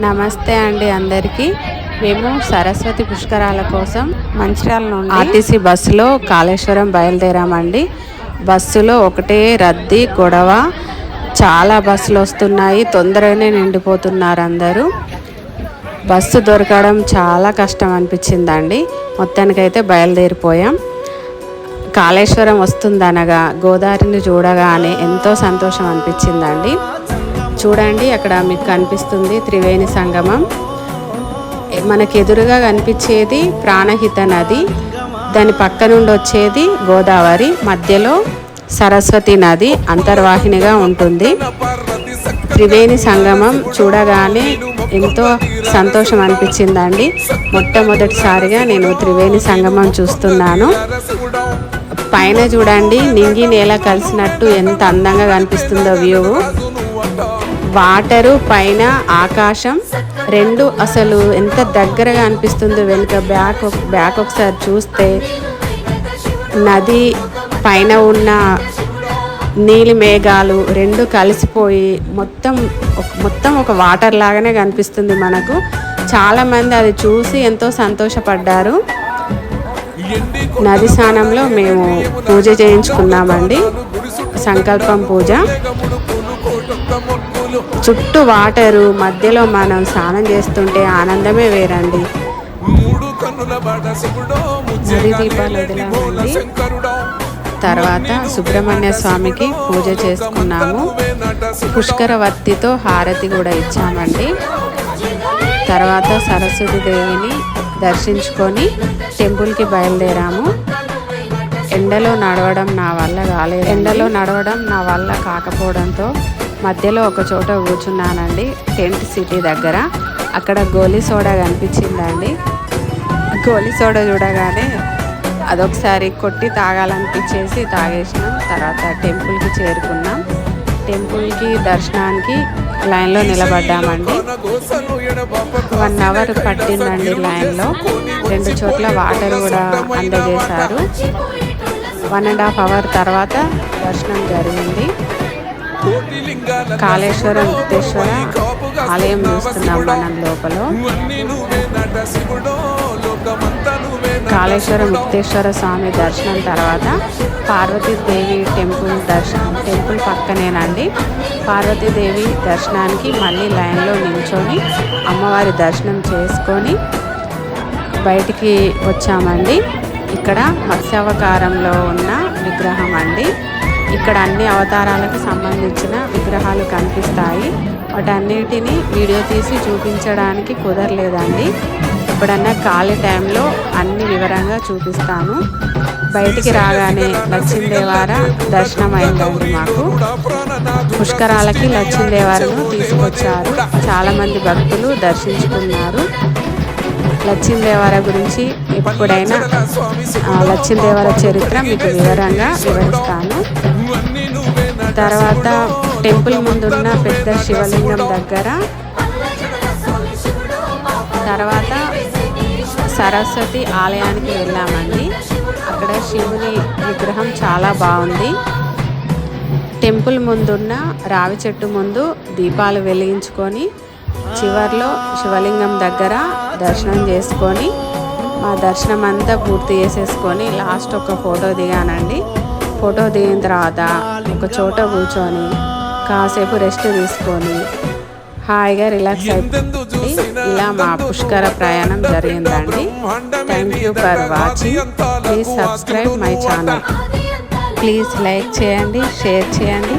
నమస్తే అండి అందరికీ. మేము సరస్వతి పుష్కరాల కోసం మంచిర్యాల నుండి ఆర్టీసీ బస్సులో కాళేశ్వరం బయలుదేరామండి. బస్సులో ఒకటే రద్దీ గొడవ. చాలా బస్సులు వస్తున్నాయి. తొందరగానే నిండిపోతున్నారు అందరూ. బస్సు దొరకడం చాలా కష్టం అనిపించిందండి. మొత్తానికైతే బయలుదేరిపోయాం. కాళేశ్వరం వస్తుందనగా గోదావరిని చూడగానే ఎంతో సంతోషం అనిపించిందండి. చూడండి అక్కడ మీకు కనిపిస్తుంది త్రివేణి సంగమం. మనకు ఎదురుగా కనిపించేది ప్రాణహిత నది దాని పక్క నుండి వచ్చేది గోదావరి మధ్యలో సరస్వతి నది అంతర్వాహినిగా ఉంటుంది. త్రివేణి సంగమం చూడగానే ఎంతో సంతోషం అనిపించిందండి. మొట్టమొదటిసారిగా నేను త్రివేణి సంగమం చూస్తున్నాను. పైన చూడండి నింగి నేల కలిసినట్టు ఎంత అందంగా కనిపిస్తుందో వ్యూ. వాటరు పైన ఆకాశం రెండు అసలు ఎంత దగ్గరగా అనిపిస్తుందో వెనుక బ్యాక్ ఒక- బ్యాక్ ఒకసారి చూస్తే నది పైన ఉన్న నీలి మేఘాలు రెండు కలిసిపోయి మొత్తం మొత్తం ఒక వాటర్ లాగానే కనిపిస్తుంది మనకు. చాలామంది అది చూసి ఎంతో సంతోషపడ్డారు. నది స్నానంలో మేము పూజ చేయించుకున్నామండి. సంకల్పం పూజ. చుట్టూ వాటరు మధ్యలో మనం స్నానం చేస్తుంటే ఆనందమే వేరండి. దీపాలు వదిలామండి. తర్వాత సుబ్రహ్మణ్య స్వామికి పూజ చేసుకున్నాము. పుష్కర వత్తితో హారతి కూడా ఇచ్చామండి. తర్వాత సరస్వతి దేవిని దర్శించుకొని టెంపుల్కి బయలుదేరాము. ఎండలో నడవడం నా వల్ల కాలేదు ఎండలో నడవడం నా వల్ల కాకపోవడంతో మధ్యలో ఒక చోట కూర్చున్నానండి టెంట్ సిటీ దగ్గర. అక్కడ గోలీ సోడా కనిపించిందండి. గోలీ సోడా చూడగానే అదొకసారి కొట్టి తాగాలనిపించేసి తాగేసినాం. తర్వాత టెంపుల్కి చేరుకున్నాం. టెంపుల్కి దర్శనానికి లైన్లో నిలబడ్డామండి. వన్ అవర్ పట్టిందండి లైన్లో. రెండు చోట్ల వాటర్ కూడా అందజేశారు. వన్ అండ్ హాఫ్ అవర్ తర్వాత దర్శనం జరిగింది. కాళేశ్వరం ముక్తేశ్వర ఆలయం చూస్తున్నాం మనం లోపల. కాళేశ్వర ముక్తేశ్వర స్వామి దర్శనం తర్వాత పార్వతీదేవి టెంపుల్ దర్శనం టెంపుల్ పక్కనేనండి. పార్వతీదేవి దర్శనానికి మళ్ళీ లైన్లో నిల్చొని అమ్మవారి దర్శనం చేసుకొని బయటికి వచ్చామండి. ఇక్కడ మత్స్యావతారంలో ఉన్న విగ్రహం అండి. ఇక్కడ అన్ని అవతారాలకు సంబంధించిన విగ్రహాలు కనిపిస్తాయి. వాటన్నిటిని వీడియో తీసి చూపించడానికి కుదరలేదండి. ఎప్పుడన్నా ఖాళీ టైంలో అన్ని వివరంగా చూపిస్తాను. బయటికి రాగానే లక్ష్మీదేవార దర్శనం అయిందండి మాకు. పుష్కరాలకి లక్ష్మీదేవారను తీసుకొచ్చారు. చాలామంది భక్తులు దర్శించుకున్నారు. లక్ష్మీదేవర గురించి ఎప్పుడైనా లక్ష్మీదేవర చరిత్ర మీకు వివరంగా వివరిస్తాను. తర్వాత టెంపుల్ ముందున్న పెద్ద శివలింగం దగ్గర తర్వాత సరస్వతి ఆలయానికి వెళ్ళామండి. అక్కడ శివుని విగ్రహం చాలా బాగుంది. టెంపుల్ ముందున్న రావి చెట్టు ముందు దీపాలు వెలిగించుకొని చివర్లో శివలింగం దగ్గర దర్శనం చేసుకొని మా దర్శనం అంతా పూర్తి చేసేసుకొని లాస్ట్ ఒక ఫోటో దిగానండి. ఫోటో దిగిన తర్వాత ఒక చోట కూర్చొని కాసేపు రెస్ట్ తీసుకొని హాయిగా రిలాక్స్ అయిపోయింది ఇలా మా పుష్కర ప్రయాణం జరిగిందండి. Thank you for watching please subscribe my channel please like చేయండి షేర్ చేయండి.